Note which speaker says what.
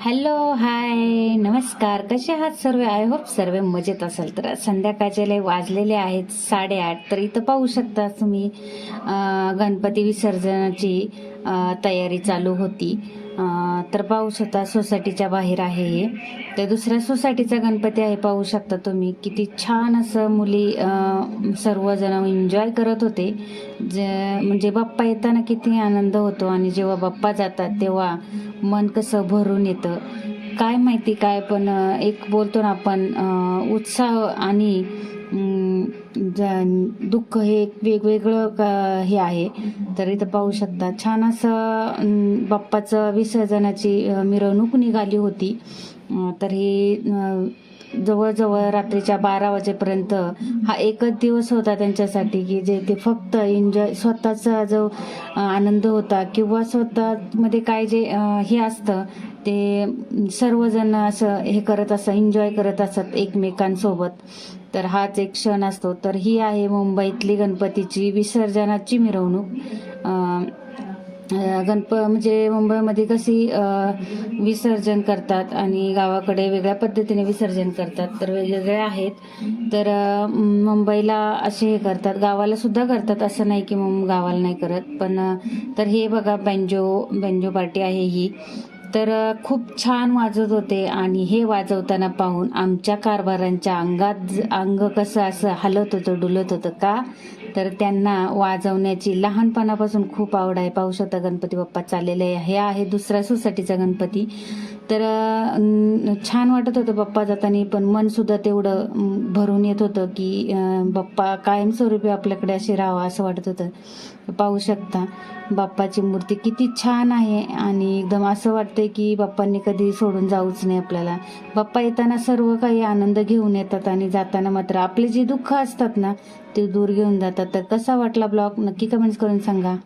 Speaker 1: Hello hi नमस्कार. कसे आहात सर्व? आय होप सर्व मजेत असाल तर. संध्याकाळचे लय वाजलेले आहेत साडेआठ. तर इथं पाहू शकता तुम्ही गणपती विसर्जनाची तयारी चालू होती. तर पाहू होता सोसायटीच्या बाहेर आहे हे. तर दुसऱ्या सोसायटीचा गणपती आहे पाहू शकता तुम्ही. किती छान असं मुली सर्वजण एन्जॉय करत होते. जे म्हणजे बाप्पा येताना किती आनंद होतो आणि जेव्हा बाप्पा जातात तेव्हा मन कसं भरून येतं. काय माहिती काय पण एक बोलतो ना आपण उत्साह आणि ज- दुःख हे एक वेगवेगळं का- हे आहे. तर इथं पाहू शकता. छान असं बाप्पाचं विसर्जनाची मिरवणूक निघाली होती. तर हे जवळजवळ रात्रीच्या बारा वाजेपर्यंत हा एकच दिवस होता त्यांच्यासाठी की जे ते फक्त एन्जॉय स्वतःचा जो आनंद होता किंवा स्वतःमध्ये काय जे हे असतं ते सर्वजण असं हे करत असं एन्जॉय करत असत एकमेकांसोबत. तर हाच एक क्षण असतो. तर ही आहे मुंबईतली गणपतीची विसर्जनाची मिरवणूक. गणप म्हणजे मुंबईमध्ये कशी विसर्जन करतात आणि गावाकडे वेगळ्या पद्धतीने विसर्जन करतात तर वेगवेगळे आहेत. तर मुंबईला असे हे करतात गावाला सुद्धा करतात असं नाही की मग गावाला नाही करत. पण तर हे बघा बँजो बँजो पार्टी आहे ही. तर खूप छान वाजत होते आणि हे वाजवताना पाहून आमच्या कारभारांच्या अंगात अंग कसं असं हलत होतं डुलत होतं का? तर त्यांना वाजवण्याची लहानपणापासून खूप आवड आहे. पाहू शकता गणपती बाप्पा चाललेले आहे. हे आहे दुसऱ्या सोसायटीचा गणपती. तर छान वाटत होतं बाप्पा जाताना पण मन सुद्धा तेवढं भरून येत होतं की बाप्पा कायमस्वरूपी आपल्याकडे असे राहावं असं वाटत होतं. पाहू शकता बाप्पाची मूर्ती किती छान आहे आणि एकदम असं वाटतंय की बाप्पांनी कधी सोडून जाऊच नाही आपल्याला. बाप्पा येताना सर्व काही आनंद घेऊन येतात आणि जाताना मात्र आपले जे दुःख असतात ना ते दूर घेऊन जातात. तर कसा वाटला ब्लॉग? नक्की कमेंट्स करून सांगा.